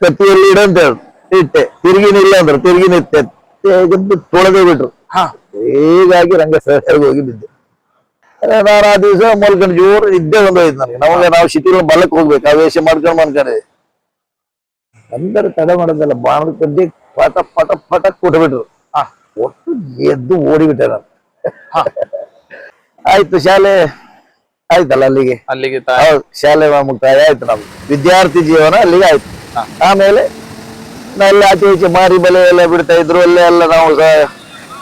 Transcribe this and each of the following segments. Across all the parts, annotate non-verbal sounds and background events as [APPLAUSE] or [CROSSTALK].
ಕತ್ತಿಯಲ್ಲಿ ಇಡ ಅಂತ ಹೇಳಿ ಇಟ್ಟೆ. ತಿರುಗಿ ನಿಲ್ಲ ಅಂದ್ರೆ. ತಿರುಗಿ ನಿತ್ತೆ. ತೆಗೆದು ತೊಳೆದೇ ಬಿಟ್ರು. ಹಾ. ಹೀಗಾಗಿ ರಂಗ ಸರಿಯಾಗಿ ಹೋಗಿ ಬಿದ್ದೆ. ನಾನು ಆ ದಿವಸ ಮಲ್ಕೊಂಡು ಜೋರು ನಿದ್ದೆ ಬಂದೋಯ್ತು ನನಗೆ. ನಮಗೆ ನಾವು ಸಿಟಿలో ಬಲಕ್ಕೆ ಹೋಗ್ಬೇಕು. ಆ ವೇಷ ಮಾಡ್ಕೊಂಡು ಮಾಡ್ಕೊಂಡು ಅಂದ್ರೆ ತಡ ಮಾಡೋದಲ್ಲ. ಬಾಣದ ಕಡ್ಡಿ ಪಟ ಪಟ ಪಟ ಕೊಟ್ಬಿಟ್ರು ಹಾ. ಒಟ್ಟು ಎದ್ದು ಓಡಿಬಿಟ್ಟೆ ನಾನು. ಆಯ್ತು ಶಾಲೆ ಆಯ್ತಲ್ಲ ಅಲ್ಲಿಗೆ? ಅಲ್ಲಿಗೆ ಶಾಲೆ ಮುಕ್ತಾಯ ಆಯ್ತು ನಮ್ದು. ವಿದ್ಯಾರ್ಥಿ ಜೀವನ ಅಲ್ಲಿಗೆ ಆಯ್ತು. ಆಮೇಲೆ ಎಲ್ಲ ಆಚೆ ಈಚೆ ಮಾರಿ ಬಲೆ ಎಲ್ಲ ಬಿಡ್ತಾ ಇದ್ರು ಅಲ್ಲೇ ಎಲ್ಲ ನಾವು ಸಹ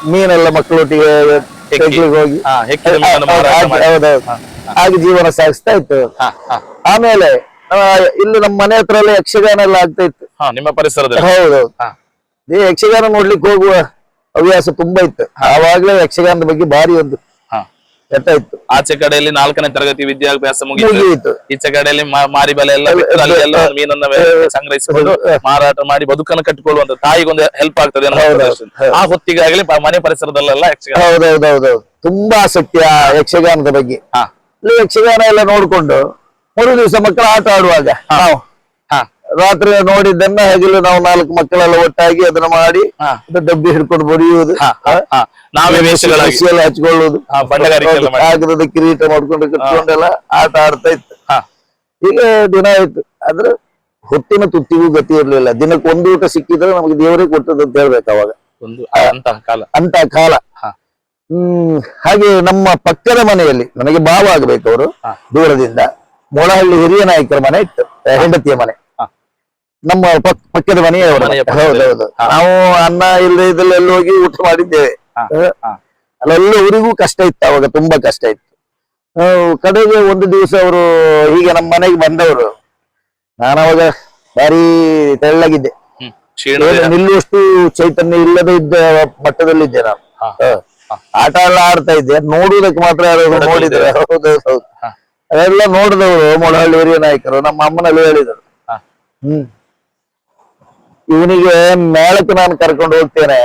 ಮೀನೆಲ್ಲ ಮಕ್ಕಳೊಟ್ಟಿಗೆ ತೆಗ್ಲಿಕ್ಕೆ ಹೋಗಿ. ಹಾಗೆ- ಹೌದೌದು. ಹಾಗೆ ಜೀವನ ಸಾಗಿಸ್ತಾ ಇತ್ತು. ಆಮೇಲೆ ಇಲ್ಲಿ ನಮ್ಮ ಮನೆ ಹತ್ರ ಎಲ್ಲ ಯಕ್ಷಗಾನ ಎಲ್ಲ ಆಗ್ತಾ ಇತ್ತು. ನಿಮ್ಮ ಪರಿಸರದಲ್ಲಿ. ಹೌದು. ಈ ಯಕ್ಷಗಾನ ನೋಡ್ಲಿಕ್ಕೆ ಹೋಗುವ ಹವ್ಯಾಸ ತುಂಬಾ ಇತ್ತು. ಆವಾಗಲೇ ಯಕ್ಷಗಾನದ ಬಗ್ಗೆ ಭಾರಿ ಒಂದು ಎಟ್ಟ ಇತ್ತು. ಆಚೆ ಕಡೆಯಲ್ಲಿ ನಾಲ್ಕನೇ ತರಗತಿ ವಿದ್ಯಾಭ್ಯಾಸ ಮುಗಿಯಿತು. ಈಚೆ ಕಡೆಯಲ್ಲಿ ಮಾರಿ ಬಲೆ ಎಲ್ಲ ಬಿಟ್ಟು ಅಲ್ಲಿ ಎಲ್ಲ ಮೀನನ್ನ ಸಂಗ್ರಹಿಸಿಕೊಂಡು ಮಾರಾಟ ಮಾಡಿ ಬದುಕನ್ನು ಕಟ್ಟಿಕೊಳ್ಳುವಂತ ತಾಯಿಗೊಂದು ಹೆಲ್ಪ್ ಆಗ್ತದೆ ಹೌದು, ಆ ಹೊತ್ತಿಗಾಗಲಿ ಮನೆ ಪರಿಸರದಲ್ಲೆಲ್ಲ ಯಕ್ಷಗಾನ. ಹೌದೌದೌದೌದು ತುಂಬಾ ಆಸಕ್ತಿ ಆ ಯಕ್ಷಗಾನದ ಬಗ್ಗೆ. ಯಕ್ಷಗಾನ ಎಲ್ಲ ನೋಡ್ಕೊಂಡು ಮೂರು ದಿವಸ ಮಕ್ಕಳು ಆಟ ಆಡುವಾಗ ನಾವು ರಾತ್ರಿ ನೋಡಿದ್ದನ್ನ ಹಗಲು ನಾವು ನಾಲ್ಕು ಮಕ್ಕಳೆಲ್ಲ ಒಟ್ಟಾಗಿ ಅದನ್ನ ಮಾಡಿ ಡಬ್ಬಿ ಹಿಡ್ಕೊಂಡು ಹಾ. ನಾವೇ ಮಾಡಿ. ಕಾಗದದ ಕಿರೀಟ ಮಾಡ್ಕೊಂಡು ಕಟ್ಕೊಂಡೆಲ್ಲ ಆಟ ಆಡ್ತಾ ಇತ್ತು. ಹಾ. ಈಗ ದಿನ ಆಯ್ತು. ಆದ್ರೆ ಹೊತ್ತಿನ ತುತ್ತಿಗೂ ಗತಿ ಇರ್ಲಿಲ್ಲ. ದಿನಕ್ಕೆ ಒಂದು ಊಟ ಸಿಕ್ಕಿದ್ರೆ ನಮಗೆ ದೇವರೇ ಕೊಟ್ಟದ್ದು ಅಂತ ಹೇಳ್ಬೇಕು ಅವಾಗ. ಒಂದು ಅಂತಹ ಕಾಲ. ಅಂತ ಕಾಲ. ಹ್ಮ್ ಹಾಗೆ ನಮ್ಮ ಪಕ್ಕದ ಮನೆಯಲ್ಲಿ ನನಗೆ ಭಾವ ಆಗ್ಬೇಕು ಅವರು. ದೂರದಿಂದ. ಮೊಳಹಳ್ಳಿ ಹಿರಿಯ ನಾಯಕರ ಮನೆ ಇತ್ತು ಹೆಂಡತಿಯ ಮನೆ. ನಮ್ಮ ಪಕ್- ಪಕ್ಕದ ಮನೆಯವರು. ಹೌದೌದು ನಾವು ಅನ್ನ ಇಲ್ಲದೆ ಇದ್ರಲ್ಲಿ ಹೋಗಿ ಊಟ ಮಾಡಿದ್ದೇವೆ. ಅಲ್ಲೆಲ್ಲ ಊರಿಗೂ ಅಲ್ಲೆಲ್ಲವರಿಗೂ ಕಷ್ಟ ಇತ್ತು ಅವಾಗ ತುಂಬಾ ಕಷ್ಟ ಇತ್ತು. ಕಡೆಗೆ ಒಂದು ದಿವಸ ಅವರು ಈಗ ನಮ್ಮ ಮನೆಗೆ ಬಂದವರು. ನಾನು ಅವಾಗ ಭಾರಿ ತೆಳ್ಳಗಿದ್ದೆ. ನಿಲ್ಲುವಷ್ಟು ಚೈತನ್ಯ ಇಲ್ಲದೆ ಇದ್ದ ಮಟ್ಟದಲ್ಲಿದ್ದೆ ನಾನು. ಆಟ ಎಲ್ಲ ಆಡ್ತಾ ಇದ್ದೆ. ನೋಡುವುದಕ್ಕೆ ಮಾತ್ರ ಯಾರು ನೋಡಿದ್ರೆ. ಹೌದು ಹೌದು. ಅದೆಲ್ಲ ನೋಡಿದವರು ಮೊಳಹಳ್ಳಿ ಹಿರಿಯ ನಾಯಕರು. ನಮ್ಮ ಅಮ್ಮನಲ್ಲಿ ಹೇಳಿದರು. ಹ್ಮ್. ಇವನಿಗೆ ಮೇಳಕ್ಕೆ ನಾನು ಕರ್ಕೊಂಡು ಹೋಗ್ತೇನೆ.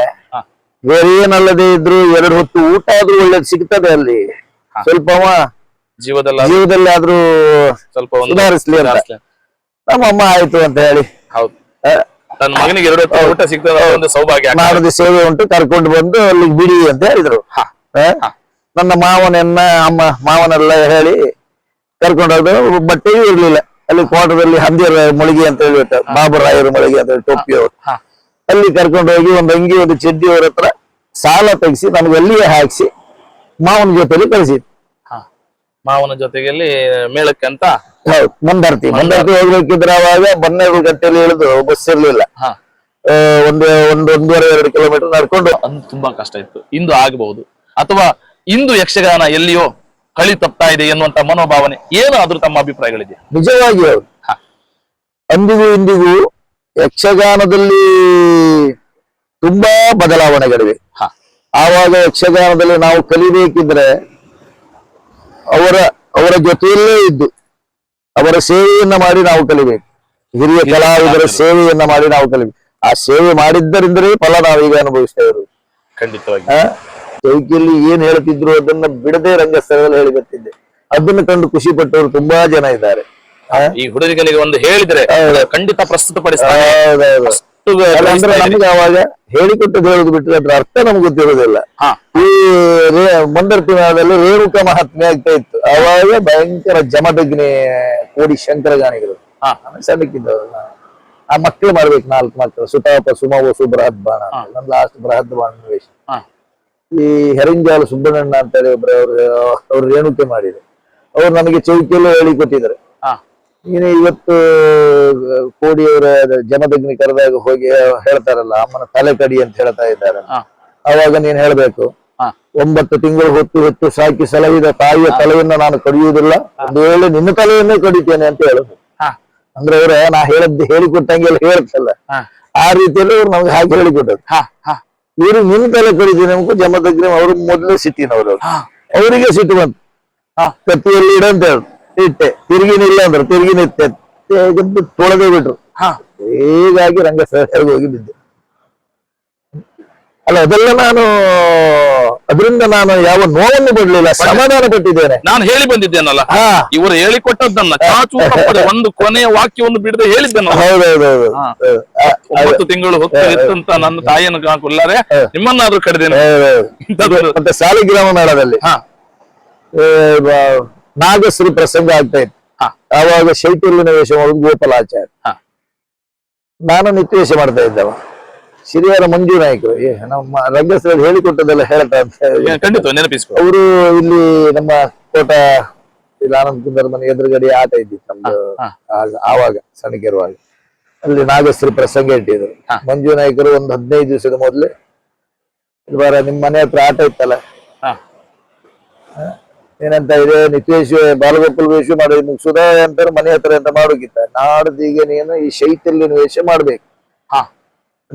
ಬೇರೆ ಏನಲ್ಲದೆ ಇದ್ರು ಎರಡು ಹೊತ್ತು ಊಟ ಆದ್ರೂ ಒಳ್ಳೇದು ಸಿಗ್ತದೆ ಅಲ್ಲಿ. ಸ್ವಲ್ಪ ಜೀವದಲ್ಲಿ ಜೀವದಲ್ಲಿ ಆದ್ರೂ ಸ್ವಲ್ಪ ಸುಧಾರಿಸ್ಲಿ ನಮ್ಮ ಅಮ್ಮ ಆಯ್ತು ಅಂತ ಹೇಳಿ. ಹೌದು. ಆ, ತನ್ನ ಮಗನಿಗೆ ಎರಡು ಹೊತ್ತು ಊಟ ಸಿಗ್ತದೆ ಒಂದು ಸೌಭಾಗ್ಯ. ನಾಡದ ಸೇವೆ ಉಂಟು ಕರ್ಕೊಂಡು ಬಂದು ಅಲ್ಲಿಗೆ ಬಿಡಿ ಅಂತ ಹೇಳಿದ್ರು. ಹಾ. ನನ್ನ ಮಾವನನ್ನ ಅಮ್ಮ ಮಾವನೆಲ್ಲ ಹೇಳಿ ಕರ್ಕೊಂಡು ಹೋದ್ರು ಬಟ್ಟೆಯೂ ಇರ್ಲಿಲ್ಲ. ಅಲ್ಲಿ ಕೋಟದಲ್ಲಿ ಹಂದಿಯರ ಮೊಳಿಗೆ ಅಂತ ಹೇಳಿಬಿಟ್ಟ ಬಾಬು ರಾಯರ ಮೊಳಿಗೆ ಅಂತ ಹೇಳಿ ಟೋಪಿಯವರು. ಹಾ ಅಲ್ಲಿ ಕರ್ಕೊಂಡು ಹೋಗಿ ಒಂದು ಅಂಗಿ ಒಂದು ಚಡ್ಡಿ ಅವ್ರ ಹತ್ರ ಸಾಲ ತೆಗಿಸಿ ನಮ್ಗೆ ಅಲ್ಲಿಯೇ ಹಾಕಿಸಿ ಮಾವನ ಜೊತೆಲಿ ಕಳಿಸಿ ಮಾವನ ಜೊತೆಗೆ ಮೇಳಕ್ಕೆ ಅಂತ? ಹೌದು ಮಂದಾರ್ತಿ. ಮಂದಾರ್ತಿ. ಹೋಗ್ಬೇಕಿದ್ರೆ ಅವಾಗ ಬನ್ನೇರು ಗಟ್ಟೆಯಲ್ಲಿ ಇಳಿದು ಬಸ್ ಇರ್ಲಿಲ್ಲ. ಹಾ. ಒಂದು ಒಂದು ಒಂದೂವರೆ ಎರಡು ಕಿಲೋಮೀಟರ್ ನಡ್ಕೊಂಡು. ಅದು ತುಂಬಾ ಕಷ್ಟ ಇತ್ತು. ಇಂದು ಆಗಬಹುದು. ಅಥವಾ ಇಂದು ಯಕ್ಷಗಾನ ಎಲ್ಲಿಯೋ ಕಳಿ ತಪ್ತಾ ಇದೆ ಎನ್ನುವಂತ ಮನೋಭಾವನೆ ಏನು ಆದ್ರೂ ತಮ್ಮ ಅಭಿಪ್ರಾಯಗಳಿದೆ ನಿಜವಾಗಿ ಅಂದಿಗೂ ಇಂದಿಗೂ ಯಕ್ಷಗಾನದಲ್ಲಿ ತುಂಬಾ ಬದಲಾವಣೆಗಳಿವೆ. ಆವಾಗ ಯಕ್ಷಗಾನದಲ್ಲಿ ನಾವು ಕಲಿಬೇಕಿದ್ರೆ ಅವರ ಅವರ ಜೊತೆಯಲ್ಲೇ ಇದ್ದು ಅವರ ಸೇವೆಯನ್ನ ಮಾಡಿ ನಾವು ಕಲಿಬೇಕು. ಹಿರಿಯ ಕಲಾವಿದರ ಸೇವೆಯನ್ನ ಮಾಡಿ ನಾವು ಕಲಿಬೇಕು. ಆ ಸೇವೆ ಮಾಡಿದ್ದರಿಂದಲೇ ಫಲ ನಾವೀಗ ಅನುಭವಿಸ್ತಾ ಇರೋದು. ಖಂಡಿತವಾಗಿ? ಚೌಕಿಯಲ್ಲಿ ಏನ್ ಹೇಳ್ತಿದ್ರು ಅದನ್ನ ಬಿಡದೆ ರಂಗಸ್ಥಳದಲ್ಲಿ ಹೇಳಿ ಬರ್ತಿದ್ದೆ. ಅದನ್ನ ಕಂಡು ಖುಷಿ ಪಟ್ಟವರು ತುಂಬಾ ಜನ ಇದ್ದಾರೆ? ಈ ಹುಡುಗನಿಗೆ ಒಂದು ಹೇಳಿದ್ರೆ ಖಂಡಿತ ಪ್ರಸ್ತುತಪಡಿಸ್ತಾರೆ. ಅಂದ್ರೆ. ನಮ್ಗೆ ಅವಾಗ ಹೇಳಿಕೊಟ್ಟದ್ದು ಹೇಳುದು ಬಿಟ್ಟರೆ ಅದ್ರ ಅರ್ಥ ನಮ್ಗೆ ಗೊತ್ತಿರೋದಿಲ್ಲ ಈ ಮಂದರ್ ಮಂದರ್ತಿ ಮೇಳದಲ್ಲಿ ರೇಣುಕ ಮಹಾತ್ಮೆ ಆಗ್ತಾ ಇತ್ತು. ಅವಾಗ ಭಯಂಕರ ಜಮದಗ್ನಿ ಕೋಡಿ ಶಂಕರ ಗಾನಿಗಳು ಆಮೇಲೆ ಸಣ್ಣಕ್ಕಿದ್ದವಲ್ಲ ಆ ಮಕ್ಕಳು ಮಾಡ್ಬೇಕು ನಾಲ್ಕು ಮಕ್ಕಳು. ಸುತಾಪ ಸುಮವಸು ಬೃಹತ್ ಬಾಣ ನನ್ನ ನನ್ ಲಾಸ್ಟ್ ಬೃಹತ್ ಬಾಣ ವೇಷ ಈ ಹೆರಿಂಜಾಲ ಸುಬ್ಬಣ್ಣ ಅಂತ ಹೇಳಿ ಒಬ್ರು ಅವ್ರು ಅವ್ರು ರೇಣುಕೆ ಮಾಡಿದ್ರು. ಅವ್ರು ನಮಗೆ ಚೌಕಿಯಲ್ಲೂ ಹೇಳಿಕೊಟ್ಟಿದ್ದಾರೆ ಹಾ. ನೀನು ಇವತ್ತು ಕೋಡಿಯವರ ಜನದಗ್ನಿ ಕರೆದಾಗ ಹೋಗಿ ಹೇಳ್ತಾರಲ್ಲ ಅಮ್ಮನ ತಲೆ ಕಡಿ ಅಂತ ಹೇಳ್ತಾ ಇದ್ದಾರೆ. ಅವಾಗ ನೀನ್ ಹೇಳ್ಬೇಕು. ಒಂಬತ್ತು ತಿಂಗಳು ಹೊತ್ತು ಹೊತ್ತು ಸಾಕಿ ಸಲಹಿದ ತಾಯಿಯ ತಲೆಯನ್ನ ನಾನು ಕಡಿಯುವುದಿಲ್ಲ. ಒಂದು ವೇಳೆ ನಿನ್ನ ತಲೆಯನ್ನೇ ಕಡಿತೇನೆ ಅಂತ ಹೇಳುದು ಹಾ. ಅಂದ್ರೆ ಅವ್ರ ನಾ ಹೇಳದ್ ಹೇಳಿಕೊಟ್ಟಂಗೆ ಎಲ್ಲ ಹೇಳ್ತಲ್ಲ ಆ ರೀತಿಯಲ್ಲಿ ಅವ್ರು ನಮ್ಗೆ ಹಾಗೆ ಹೇಳಿಕೊಟ್ಟದ್ದು ಹಾ ಹಾ. ಇವರು ನಿನ್ನ ತಲೆ ಕಡಿತೀನಿ ನಮಗೂ ಜಮದಗ್ನಿ ಅವರು ಮೊದಲೇ ಸಿಟ್ಟಿನವರು ಅವರಿಗೆ ಸಿಟ್ಟು ಬಂತು. ಹಾ. ಕತ್ತಿಯಲ್ಲಿ ಇಡ ಅಂತ ಹೇಳಿ. ಇಟ್ಟೆ. ತಿರುಗಿನಿಲ್ಲ ಅಂದ್ರೆ. ತಿರುಗಿನ ನಿತ್ತೆ ತೆಗೆದು ತೊಳೆದೇ ಬಿಟ್ರು. ಹಾ. ಹೀಗಾಗಿ ರಂಗ ಹೋಗಿ ಬಿದ್ದೆ. ಅಲ್ಲ ಅದೆಲ್ಲ ನಾನು ಅದರಿಂದ ನಾನು ಯಾವ ನೋವನ್ನು ಬಿಡ್ಲಿಲ್ಲ ಸಮಾಧಾನ ಪಟ್ಟಿದ್ದೇನೆ. ನಾನು ಹೇಳಿ ಬಂದಿದ್ದೇನಲ್ಲ? ಇವರು ಹೇಳಿಕೊಟ್ಟದ್ದನ್ನ ಚಾಚು ಒಂದು ಕೊನೆಯ ವಾಕ್ಯವನ್ನು ಬಿಡದೆ ಹೇಳಿದ್ದೇನೆ ಹೌದೌದೌದು. ಒಂಬತ್ತು ತಿಂಗಳು ಇತ್ತಂತ ನನ್ನ ತಾಯಿಯನ್ನು ಕೊಲ್ಲಾರೆ ನಿಮ್ಮನ್ನಾದ್ರೂ ಕರೆದೇನೆ ಮತ್ತೆ ಸಾಲಿಗ್ರಾಮ ಮೇಳದಲ್ಲಿ. ನಾಗಶ್ರೀ ಪ್ರಸಂಗ ಆಗ್ತಾ ಇತ್ತು. ಹಾ. ಆವಾಗ ಶೈತ್ಯಲ್ಲಿನ ವೇಷ ಮಾಡುದು ಗೋಪಾಲಾಚಾರ್ಯ. ಹಾ. ನಾನು ನಿತ್ಯವೇಷ ಮಾಡ್ತಾ ಇದ್ದವ. ಸಿರಿಯರ ಮಂಜು ನಾಯಕರು. ನಮ್ಮ ರಂಗಸ್ಥಳ ಹೇಳಿಕೊಟ್ಟದೆಲ್ಲ ಹೇಳ್ತಾ ಅಂತ ಖಂಡಿತ ನೆನಪಿಸ್ಕೊ. ಅವರು ಇಲ್ಲಿ ನಮ್ಮ ಕೋಟ ಇಲ್ಲಿ ಆನಂದ್ ಕುಂದರ್ ಮನೆ ಎದುರುಗಡೆ ಆಟ ಇದ್ದಿತ್ತು ನಮ್ದು. ಆವಾಗ ಸಣ್ಣಗಿರುವಾಗ ಅಲ್ಲಿ ನಾಗಶ್ರೀ ಪ್ರಸಂಗ ಇಟ್ಟಿದ್ರು. ಮಂಜು ನಾಯಕರು ಒಂದು ಹದಿನೈದು ದಿವಸದ ಮೊದಲೇ. ಇಲ್ಲಿ ಬಾರ ನಿಮ್ ಮನೆ ಹತ್ರ ಆಟ ಇತ್ತಲ್ಲ? ಹಾ. ಏನಂತ ಇದೆ? ನಿತ್ಯೇಶ್ ಬಾಲಗೋಪಾಲ್ ವೇಷ ಮಾಡಿ ಮುಗಿಸುದ ಅಂತಾರೆ ಮನೆ ಹತ್ರ ಅಂತ ಮಾಡೋಕಿತ್ತ ನಾಡ್ದೀಗ ನೀನು ಈ ಶೈತ್ಯಲ್ಲಿನ ವೇಷ ಮಾಡ್ಬೇಕು. ಹಾ.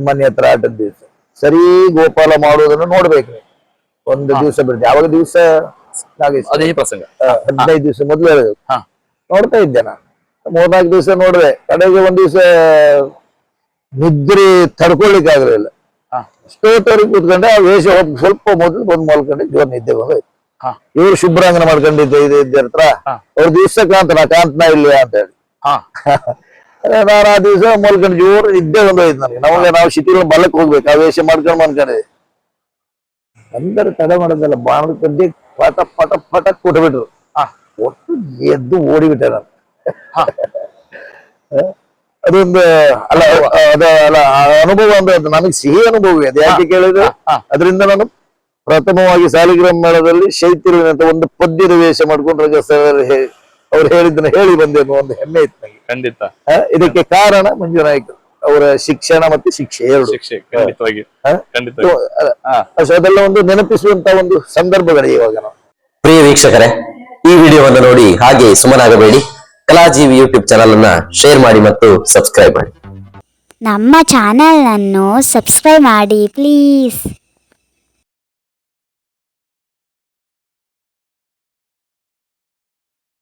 ಮನೆ ಹತ್ರ ಆಟದ ದಿವಸ. ಸರಿ ಗೋಪಾಲ ಮಾಡುವುದನ್ನು ನೋಡ್ಬೇಕು ನೀವು. ಒಂದು ದಿವಸ ಬಿಡ್ತೀನಿ. ಯಾವಾಗ ದಿವಸ ನಾಗೇಶ್. ಅದೇ ಪ್ರಸಂಗ. ಹದಿನೈದು ದಿವಸ ಮೊದಲು ನೋಡ್ತಾ ಇದ್ದೆ ನಾನು. ಮೂರ್ನಾಲ್ಕು ದಿವಸ ನೋಡಿದೆ. ಕಡೆಗೆ ಒಂದ್ ದಿವಸ ನಿದ್ರೆ ತಡ್ಕೊಳ್ಲಿಕ್ಕೆ ಆಗಲಿಲ್ಲ ಅಷ್ಟೊತ್ತವರೆಗೆ ಕೂತ್ಕೊಂಡೆ ಆ ವೇಷ ಹೋಗ್ ಸ್ವಲ್ಪ ಮೊದಲು ಬಂದು ಮಲ್ಕೊಂಡೆ ಜೋರ್ ನಿದ್ದೆ ಹಾ. ಇವ್ರು ಶುಭ್ರಾಂಗನ ಮಾಡ್ಕೊಂಡಿದ್ದೆ ಇದೆ ಇದ್ದ ಹತ್ರ. ಅವ್ರ ದಿವಸ ಕಾಂತನ ಕಾಂತನ ಇಲ್ಲ ಅಂತ ಹೇಳಿ. [LAUGHS] ನಾನು ಆ ದಿವಸ ಮಲ್ಕೊಂಡು ಜೋರು ನಿದ್ದೆ ಬಂದೋಯ್ತು ನನಗೆ. ನಮಗೆ ನಾವು ಸಿಟಿಲಿ ಬಲಕ್ಕೆ ಹೋಗ್ಬೇಕು. ಆ ವೇಷ ಮಾಡ್ಕೊಂಡು ಮಾಡ್ಕೊಂಡೆ ಅಂದರೆ ತಡೆ ಮಾಡೋದಲ್ಲ ಬಾಣದ ಕಡ್ಡಿ ಪಟ ಪಟ ಪಟ ಕೊಟ್ಬಿಟ್ರು. ಒಟ್ಟು ಎದ್ದು ಓಡಿಬಿಟ್ಟೆ ನಾನು. ಅದೊಂದು ಅಲ್ಲ ಅದ ಅಲ್ಲ ಅನುಭವ ಅಂದ್ರೆ ಅದು ನನಗೆ ಸಿಹಿ ಅನುಭವ ಅದು ಯಾಕೆ ಕೇಳಿದ್ರೆ. ಅದರಿಂದ ನಾನು ಪ್ರಥಮವಾಗಿ ಸಾಲಿಗ್ರಾಮ ಮೇಳದಲ್ಲಿ ಶೈತ್ಯ ಒಂದು ಪದ್ಯದ ವೇಷ ಮಾಡ್ಕೊಂಡು ರಜಸ್ ಅವ್ರು ಹೇಳಿದ್ದನ್ನ ಹೇಳಿ ಬಂದೆ ಅನ್ನೋ ಒಂದು ಹೆಮ್ಮೆ ಇತ್ತು ನನಗೆ ಖಂಡಿತ. ಇದಕ್ಕೆ ಕಾರಣ ಮಂಜುನಾಯ್ಕ ಅವರ ಶಿಕ್ಷಣ ಮತ್ತೆ ಶಿಕ್ಷೆ ಎರಡು. ಶಿಕ್ಷೆ ಖಂಡಿತವಾಗಿ. ಖಂಡಿತವಾಗಿ ಅಲ್ಲ, ಹಾ. ಸೊ ಅದೆಲ್ಲ ಒಂದು ನೆನಪಿಸುವಂತ ಒಂದು ಸಂದರ್ಭಗಳಿವೆ ಇವಾಗ ನಾವು. ಪ್ರಿಯ ವೀಕ್ಷಕರೇ ಈ ವಿಡಿಯೋವನ್ನು ನೋಡಿ ಹಾಗೆ ಸುಮ್ಮನಾಗಬೇಡಿ. ಕಲಾಜೀವಿ ಯೂಟ್ಯೂಬ್ ಚಾನಲ್ ಅನ್ನ ಶೇರ್ ಮಾಡಿ ಮತ್ತು ಸಬ್ಸ್ಕ್ರೈಬ್ ಮಾಡಿ. ನಮ್ಮ ಚಾನಲನ್ನು ಸಬ್ಸ್ಕ್ರೈಬ್ ಮಾಡಿ ಪ್ಲೀಸ್